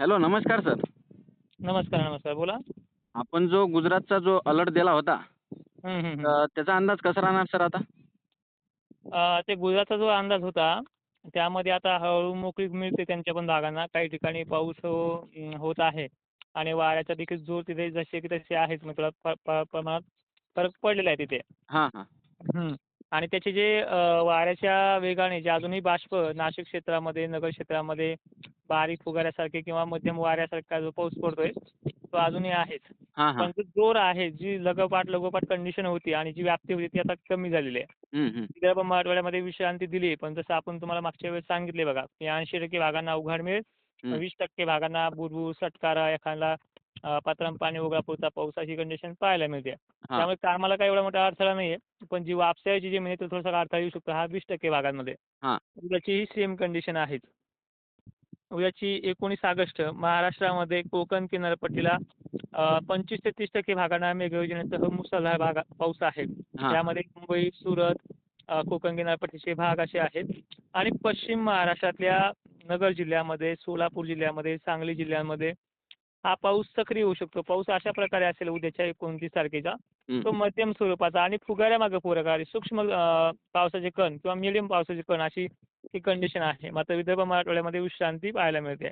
Hello नमस्कार sir. नमस्कार नमस्कार बोला. आपण जो गुजरातचा जो अलर्ट दिला होता. तर त्याचा अंदाज कसा राहणार सर आता? अ, ते गुजरातचा जो अंदाज होता त्यामध्ये आता हळूहळू मोकळीक मिळते त्यांच्या पण भागांना. काही ठिकाणी पाऊस हो अं, होत आहे आणि वाऱ्याचा देखील जोर तिथे जसे की तसे आहेच मग थोडा प्रमाणात फरक पडलेला आहे तिथे. हां हां. हं. आणि त्याचे जे वाऱ्याच्या वेगाने जे अजूनही बाष्प नाशिक क्षेत्रामध्ये नगर क्षेत्रामध्ये बारीक फुगाऱ्यासारखे किंवा मध्यम वाऱ्यासारखा जो पाऊस पडतोय तो अजूनही आहेच पण जो जोर आहे जी लगोपाठ लगोपाठ कंडिशन होती आणि जी व्याप्ती होती ती आता कमी झालेली आहे. विदर्भ मराठवाड्यामध्ये विश्रांती दिली पण जसं आपण तुम्हाला मागच्या वेळेस सांगितले बघा की ऐंशी टक्के भागांना उघाड मिळेल. वीस टक्के भागांना बुरबुर सटकारा एखादा अ, पात्रम पाणी उघडापुरता पाऊस अशी कंडिशन पाहायला मिळते. त्यामुळे कामाला काही एवढा मोठा अडथळा नाही आहे पण जी वापसायची जी म्हणजे तो थोडासा अडथळा येऊ शकतो हा वीस टक्के भागांमध्ये. हां. उद्याची ही सेम कंडिशन आहेच. उद्याची एकोणीस ऑगस्ट महाराष्ट्रामध्ये कोकण किनारपट्टीला पंचवीस ते तीस टक्के भागांना मेघयोजनेसह मुसळधार भागा पाऊस आहे. त्यामध्ये मुंबई सुरत कोकण किनारपट्टीचे भाग असे आहेत. आणि पश्चिम महाराष्ट्रातल्या नगर जिल्ह्यामध्ये सोलापूर जिल्ह्यामध्ये सांगली जिल्ह्यामध्ये हा पाऊस सक्रिय होऊ शकतो पाऊस अशा प्रकारे असेल उद्याच्या एकोणतीस तारखेचा. तो मध्यम स्वरूपाचा आणि फुगाऱ्यामागे पूरक सूक्ष्म अ, पावसाचे कण किंवा मिडियम पावसाचे कण अशी ही कंडिशन आहे मात्र विदर्भ मराठवाड्यामध्ये विश्रांती पाहायला मिळते.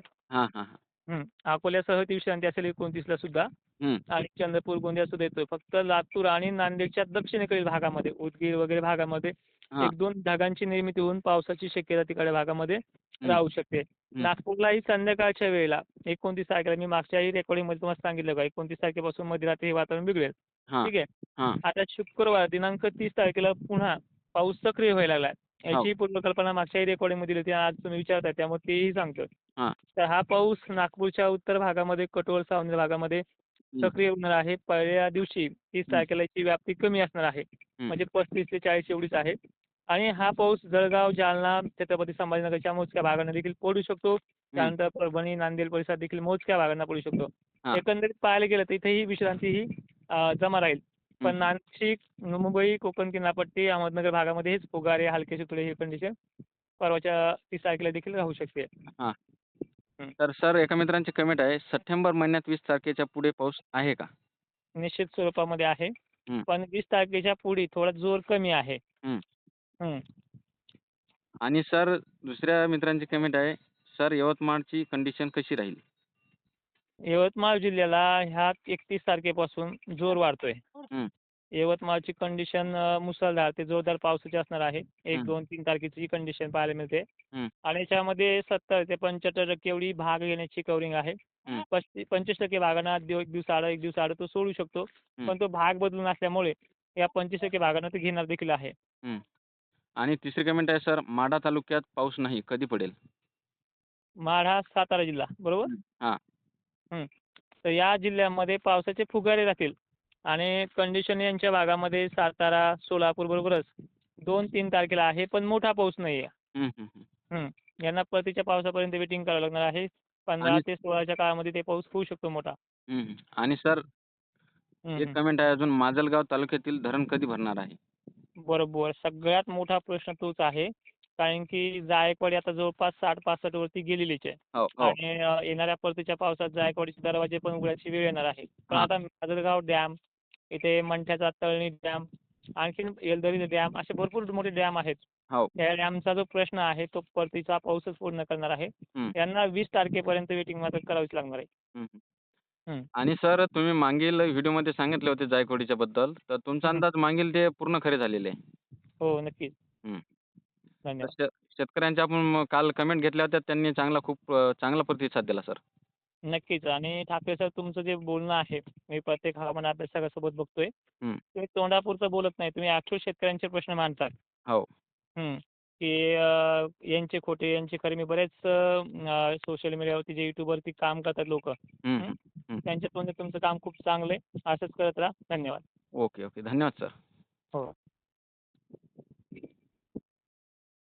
अकोल्यासह ती विश्रांती असेल एकोणतीसला सुद्धा हं. आणि चंद्रपूर गोंदिया सुद्धा येतोय फक्त लातूर आणि नांदेडच्या दक्षिणेकडील भागामध्ये उदगीर वगैरे भागामध्ये. एक दोन ढगांची निर्मिती होऊन पावसाची शक्यता तिकडे भागामध्ये. राहू शकते. नागपूरलाही संध्याकाळच्या वेळेला एकोणतीस तारखेला मी मागच्याही रेकॉर्डिंगमध्ये तुम्हाला सांगितलं का? एकोणतीस तारखेपासून मध्यरात्री हे वातावरण बिघडेल. ठीक आहे? आता शुक्रवार दिनांक तीस तारखेला पुन्हा पाऊस सक्रिय व्हायला लागलाय. हो. याची पूर्वकल्पना मागच्याही रेकॉर्डिंगमध्ये दिली होती आज तुम्ही विचारताय त्यामुळे तेही सांगतो. तर हा पाऊस नागपूरच्या उत्तर भागामध्ये कटोल सावनेर भागामध्ये सक्रिय होणार आहे. पहिल्या दिवशी तीस. तारखेला याची व्याप्ती कमी असणार आहे. म्हणजे पस्तीस ते चाळीस एवढीच आहे. आणि हा पाऊस जळगाव जालना छत्रपती संभाजीनगरच्या मोजक्या भागांना देखील पडू शकतो त्यानंतर परभणी नांदेड परिसरात देखील मोजक्या भागांना पडू शकतो हां. एकंदरीत पाहायला गेलं तर इथेही विश्रांती ही जमा राहील पण हं. नाशिक मुंबई कोकण किनारपट्टी अहमदनगर भागामध्ये हेच फुगारे हलके सुतळे ही कंडिशन परवाच्या तीस तारखेला देखील राहू शकते हां हं. तर सर एका मित्रांची कमेंट आहे सप्टेंबर महिन्यात वीस तारखेच्या पुढे पाऊस आहे का निश्चित स्वरूपामध्ये आहे हं. पण वीस तारखेच्या पुढे थोडा जोर कमी आहे हं. हं. आणि सर दुसऱ्या मित्रांची कमेंट आहे सर यवतमाळची कंडिशन कशी राहील यवतमाळ जिल्ह्याला ह्या एकतीस तारखेपासून जोर वाढतोय हं. यवतमाळची कंडिशन मुसळधार ते जोरदार पावसाची असणार आहे एक. दोन तीन तारखेची कंडिशन पाहायला मिळते हं. आणि याच्यामध्ये सत्तर ते पंच्याहत्तर टक्के एवढी भाग घेण्याची कव्हरिंग आहे पंचवीस टक्के भागांना एक दिवस आड एक दिवस आड तो सोडू शकतो. पण तो भाग बदलून असल्यामुळे या पंचवीस टक्के भागांना ते घेणार देखील आहे. आणि तिसरी कमेंट आहे सर माढा तालुक्यात पाऊस नाही कधी पडेल माढा सातारा जिल्हा बरोबर हां हं. तर या जिल्ह्यामध्ये पावसाचे फुगारे राहतील आणि कंडिशन यांच्या भागामध्ये सातारा सोलापूर बरोबरच दोन तीन तारखेला आहे पण मोठा पाऊस नाही आहे हं, हं, हं. यांना परतीच्या पावसापर्यंत वेटिंग करावं लागणार आहे पंधरा आणि- ते सोळाच्या काळामध्ये ते पाऊस होऊ शकतो मोठा हं, हं. आणि सर हं, एक हं. कमेंट आहे अजून माजलगाव तालुक्यातील धरण कधी भरणार आहे बरोबर. सगळ्यात मोठा प्रश्न तोच आहे. कारण की जायकवाडी आता जवळपास साठ पासष्ट वरती गेलेलीच आहे. हो हो. आणि येणाऱ्या परतीच्या पावसात जायकवाडीचे दरवाजे पण उघडायची वेळ येणार आहे. पण. आता माजलगाव डॅम इथे मंठ्याचा तळणी डॅम आणखीन येलदरी डॅम असे भरपूर मोठे डॅम आहेत. हो. त्या डॅमचा जो प्रश्न आहे तो परतीचा पाऊसच पूर्ण करणार आहे. यांना वीस तारखेपर्यंत वेटिंग मात्र करावीच लागणार आहे. आणि सर तुम्ही मागील व्हिडिओमध्ये सांगितले होते जायकवाडीच्या बद्दल. तर तुमचा. अंदाज मागील ते पूर्ण खरे झालेले. आहे हो. नक्कीच. धन्यवाद. शे- शेतकऱ्यांच्या आपण म- काल कमेंट घेतल्या होत्या. त्यांनी चांगला खूप अ, चांगला प्रतिसाद दिला सर. नक्कीच. आणि ठाकरे सर तुमचं जे बोलणं आहे मी प्रत्येक हवामान अभ्यासकासोबत बघतोय. हं. तुम्ही तोंडापुरतं बोलत नाही. तुम्ही ॲक्च्युअल शेतकऱ्यांचे प्रश्न मांडतात. हो. हं. की यांचे खोटे यांचे खरे. मी बरेच सोशल मीडियावरती जे युट्यूबवरती काम करतात लोक. त्यांच्या तोंडात तुमचं काम खूप चांगलं आहे. असंच करत राहा. धन्यवाद. Okay okay. धन्यवाद सर. हो.